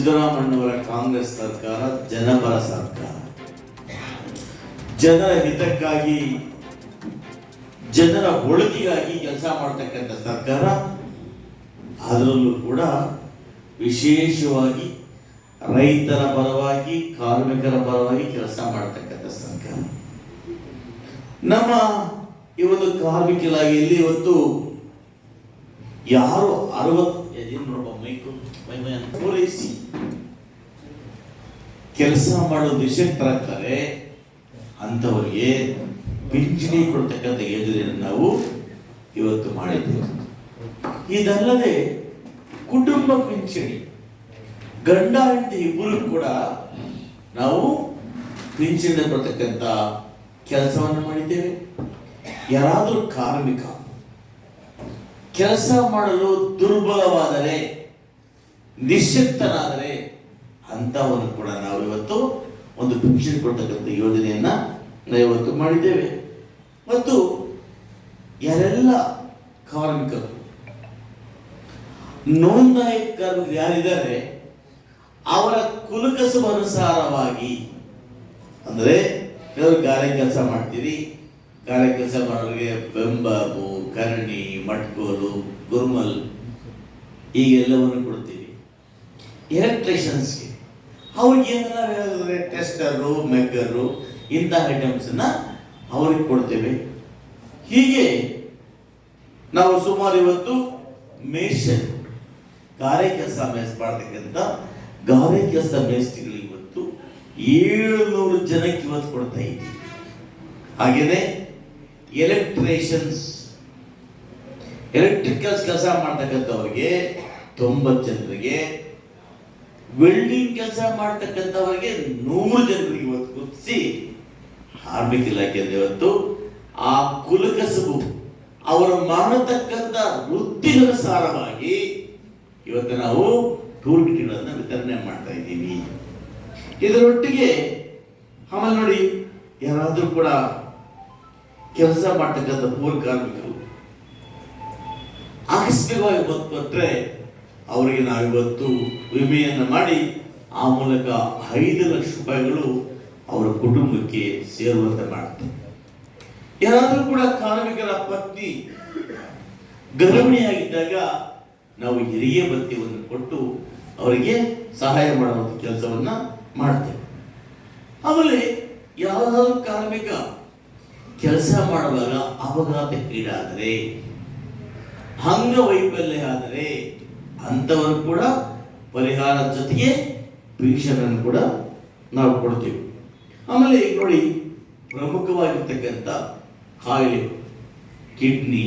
ಸಿದ್ದರಾಮಣ್ಣವರ ಕಾಂಗ್ರೆಸ್ ಸರ್ಕಾರ, ಜನಪರ ಸರ್ಕಾರ. ಜನರ ಹಿತಕ್ಕಾಗಿ, ಜನರ ಒಳಿತಿಗಾಗಿ ಕೆಲಸ ಮಾಡ್ತಕ್ಕಂಥ ಸರ್ಕಾರ, ಅದರಲ್ಲೂ ಕೂಡ ವಿಶೇಷವಾಗಿ ರೈತರ ಪರವಾಗಿ, ಕಾರ್ಮಿಕರ ಪರವಾಗಿ ಕೆಲಸ ಮಾಡ್ತಕ್ಕಂಥ ಸರ್ಕಾರ. ನಮ್ಮ ಈ ಒಂದು ಕಾರ್ಮಿಕ ಇಲಾಖೆಯಲ್ಲಿ ಇವತ್ತು ಯಾರು ಅರವತ್ತು ಮೈಕು, ಮೈ ಮೈ ಪೂರೈಸಿ. ಕೆಲಸ ಮಾಡೋ ನಿಶಕ್ತರಾಗ್ತಾರೆ ಅಂಥವರಿಗೆ ಪಿಂಚಣಿ ಕೊಡ್ತಕ್ಕಂಥ ಯೋಜನೆಯನ್ನು ನಾವು ಇವತ್ತು ಮಾಡಿದ್ದೇವೆ. ಇದಲ್ಲದೆ ಕುಟುಂಬ ಪಿಂಚಣಿ, ಗಂಡ ಹೆಂಡತಿ ಇಬ್ಬರು ಕೂಡ ನಾವು ಪಿಂಚಣಿ ಕೊಡ್ತಕ್ಕಂಥ ಕೆಲಸವನ್ನು ಮಾಡಿದ್ದೇವೆ. ಯಾರಾದರೂ ಕಾರ್ಮಿಕ, ಕೆಲಸ ಮಾಡಲು ದುರ್ಬಲವಾದರೆ ನಿಶ್ಶಕ್ತನಾದರೆ ಅಂಥವನ್ನು ಕೂಡ ನಾವು ಇವತ್ತು ಒಂದು ಪಿಕ್ಷನ್ ಕೊಡ್ತಕ್ಕಂಥ ಯೋಜನೆಯನ್ನ ನಾವು ಇವತ್ತು ಮಾಡಿದ್ದೇವೆ. ಮತ್ತು ಯಾರೆಲ್ಲ ಕಾರ್ಮಿಕರು ನೋಂದಾಯಕರು ಕಾರ್ಮಿಕರು ಯಾರಿದ್ದಾರೆ, ಅವರ ಕುಲಕಸಬ ಅನುಸಾರವಾಗಿ, ಅಂದರೆ ಕೆಲವರು ಗಾರೆ ಕೆಲಸ ಮಾಡ್ತೀರಿ, ಗಾರೆ ಕೆಲಸ ಮಾಡೋರಿಗೆ ಬೆಂಬಾಬು ಕರಣಿ ಮಟ್ಕೋಲು, ಗುರುಮಲ್ ಈಗೆಲ್ಲವನ್ನು ಕೊಡ್ತೀವಿ ಎಲೆಕ್ಟ್ರಿಷಿಯನ್ಸ್ಗೆ ಅವ್ರಿಗೆ ಟೆಸ್ಟರು, ಮೆಗ್ಗರು ಇಂಥ ಐಟಮ್ಸನ್ನ ಅವ್ರಿಗೆ ಕೊಡ್ತೇವೆ. ಹೀಗೆ ನಾವು ಸುಮಾರು ಇವತ್ತು ಮೇಷನ್ ಗಾರೆ ಕೆಲಸ ಮೇಸ್ ಮಾಡ್ತಕ್ಕಂಥ ಗಾರೆ ಕೆಲಸ ಮೇಸ್ತಿಗಳು ಇವತ್ತು ಏಳುನೂರು ಜನಕ್ಕೆ ಇವತ್ತು ಕೊಡ್ತಾ ಇದ್ದೀವಿ. ಹಾಗೇನೆ ಎಲೆಕ್ಟ್ರಿಷಿಯನ್ಸ್ ಎಲೆಕ್ಟ್ರಿಕಲ್ಸ್ ಕೆಲಸ ಮಾಡ್ತಕ್ಕಂಥವ್ರಿಗೆ ತೊಂಬತ್ತು ಜನರಿಗೆ ವೆಲ್ಡಿಂಗ್ ಕೆಲಸ ಮಾಡ್ತಕ್ಕಂಥವರಿಗೆ ನೂರು ಜನರಿಗೆ ಇವತ್ತು ಗುರುತಿಸಿ ಕಾರ್ಮಿಕ ಇಲಾಖೆಯಲ್ಲಿ ಇವತ್ತು ಆ ಕುಲಕಸಬು ಅವರು ಮಾಡತಕ್ಕಂಥ ವೃತ್ತಿಗನುಸಾರವಾಗಿ ಇವತ್ತು ನಾವು ಟೂಲ್ ವಿತರಣೆ ಮಾಡ್ತಾ ಇದ್ದೀವಿ. ಇದರೊಟ್ಟಿಗೆ ಆಮೇಲೆ ನೋಡಿ, ಯಾರಾದರೂ ಕೂಡ ಕೆಲಸ ಮಾಡ್ತಕ್ಕಂಥ ಪೂರ್ ಕಾರ್ಮಿಕರು ಆಕಸ್ಮಿಕವಾಗಿ ಬಂದ್ರೆ ಅವರಿಗೆ ನಾವಿವತ್ತು ವಿಮೆಯನ್ನು ಮಾಡಿ, ಆ ಮೂಲಕ ಐದು ಲಕ್ಷ ರೂಪಾಯಿಗಳು ಅವರ ಕುಟುಂಬಕ್ಕೆ ಸೇರುವಂತೆ ಮಾಡ್ತೇವೆ ಯಾರಾದರೂ ಕೂಡ ಕಾರ್ಮಿಕರ ಪತ್ನಿ ಗರ್ಭಿಣಿಯಾಗಿದ್ದಾಗ ನಾವು ಹಿರಿಯ ಭತ್ಯವನ್ನು ಕೊಟ್ಟು ಅವರಿಗೆ ಸಹಾಯ ಮಾಡುವಂಥ ಕೆಲಸವನ್ನ ಮಾಡ್ತೇವೆ. ಆಮೇಲೆ ಯಾವುದಾದ್ರೂ ಕಾರ್ಮಿಕ ಕೆಲಸ ಮಾಡುವಾಗ ಅಪಘಾತಕ್ಕೀಡಾದರೆ ಅಂಗವೈಫಲ್ಯ ಆದರೆ ಅಂಥವರು ಕೂಡ ಪರಿಹಾರ ಜೊತೆಗೆ ಪಿಂಕ್ಷನನ್ನು ಕೂಡ ನಾವು ಕೊಡ್ತೀವಿ. ಆಮೇಲೆ ಈಗ ನೋಡಿ ಪ್ರಮುಖವಾಗಿರ್ತಕ್ಕಂಥ ಕಾಯಿಲೆ, ಕಿಡ್ನಿ,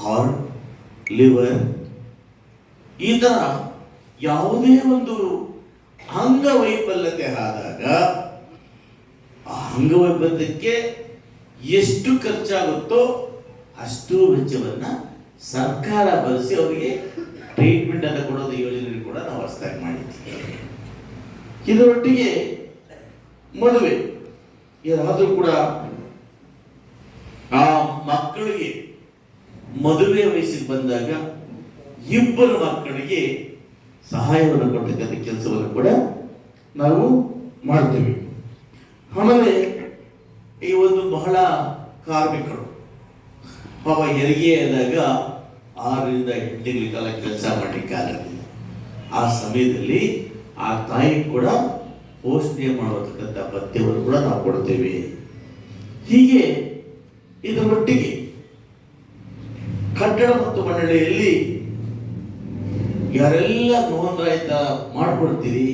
ಹಾರ್ಟ್, ಲಿವರ್, ಈ ಥರ ಯಾವುದೇ ಒಂದು ಅಂಗವೈಫಲ್ಯತೆ ಆದಾಗ ಆ ಅಂಗವೈಫಲ್ಯಕ್ಕೆ ಎಷ್ಟು ಖರ್ಚಾಗುತ್ತೋ ಅಷ್ಟು ವೆಚ್ಚವನ್ನು ಸರ್ಕಾರ ಬಳಸಿ ಅವರಿಗೆ ಟ್ರೀಟ್ಮೆಂಟ್ ಅನ್ನು ಕೊಡೋದು ಯೋಜನೆ ಕೂಡ ನಾವು ಹೊಸದಾಗಿ ಮಾಡಿದ್ದೀವಿ ಇದರೊಟ್ಟಿಗೆ ಮದುವೆ ಯಾರಾದರೂ ಕೂಡ ಆ ಮಕ್ಕಳಿಗೆ ಮದುವೆ ವಯಸ್ಸಿಗೆ ಬಂದಾಗ ಇಬ್ಬರು ಮಕ್ಕಳಿಗೆ ಸಹಾಯವನ್ನು ಕೊಡ್ತಕ್ಕಂಥ ಕೆಲಸವನ್ನು ಕೂಡ ನಾವು ಮಾಡ್ತೇವೆ. ಆಮೇಲೆ ಈ ಒಂದು ಬಹಳ ಕಾರ್ಮಿಕರು ಪಾಪ ಹೆರಿಗೆ ಆದಾಗ ಆರರಿಂದ ಎಂಟು ತಿಂಗಳ ಕಾಲ ಕೆಲಸ ಮಾಡಲಿಕ್ಕೆ ಆಗಲಿಲ್ಲ ಆ ಸಮಯದಲ್ಲಿ ಆ ತಾಯಿ ಕೂಡ ಪೋಷಣೆ ಮಾಡತಕ್ಕಂಥ ಪಥ್ಯವನ್ನು ಕೂಡ ನಾವು ಕೊಡ್ತೇವೆ. ಹೀಗೆ ಇದರೊಟ್ಟಿಗೆ ಕಟ್ಟಡ ಮತ್ತು ಮಂಡಳಿಯಲ್ಲಿ ಯಾರೆಲ್ಲ ನೋಂದಾಯಿತ ಮಾಡಿಕೊಡ್ತೀರಿ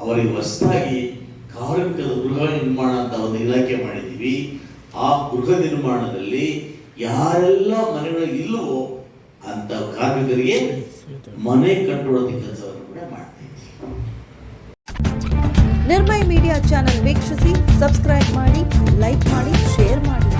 ಅವರಿಗೆ ಹೊಸದಾಗಿ ಕಾರ್ಮಿಕರ ಗೃಹ ನಿರ್ಮಾಣ ಅಂತ ಒಂದು ಇಲಾಖೆ ಮಾಡಿದ್ದೀವಿ. ಆ ಗೃಹ ನಿರ್ಮಾಣದಲ್ಲಿ ಯಾರೆಲ್ಲ ಮನೆಗಳು ಇಲ್ಲವೋ ಅಂತ ಕಾರ್ಮಿಕರಿಗೆ ಮನೆ ಕಟ್ಟುವಂಥ ಕೆಲಸವನ್ನು ಕೂಡ ಮಾಡ್ತೀವಿ. ನಿರ್ಮಯ ಮೀಡಿಯಾ ಚಾನೆಲ್ ವೀಕ್ಷಿಸಿ, ಸಬ್ಸ್ಕ್ರೈಬ್ ಮಾಡಿ, ಲೈಕ್ ಮಾಡಿ, ಶೇರ್ ಮಾಡಿ.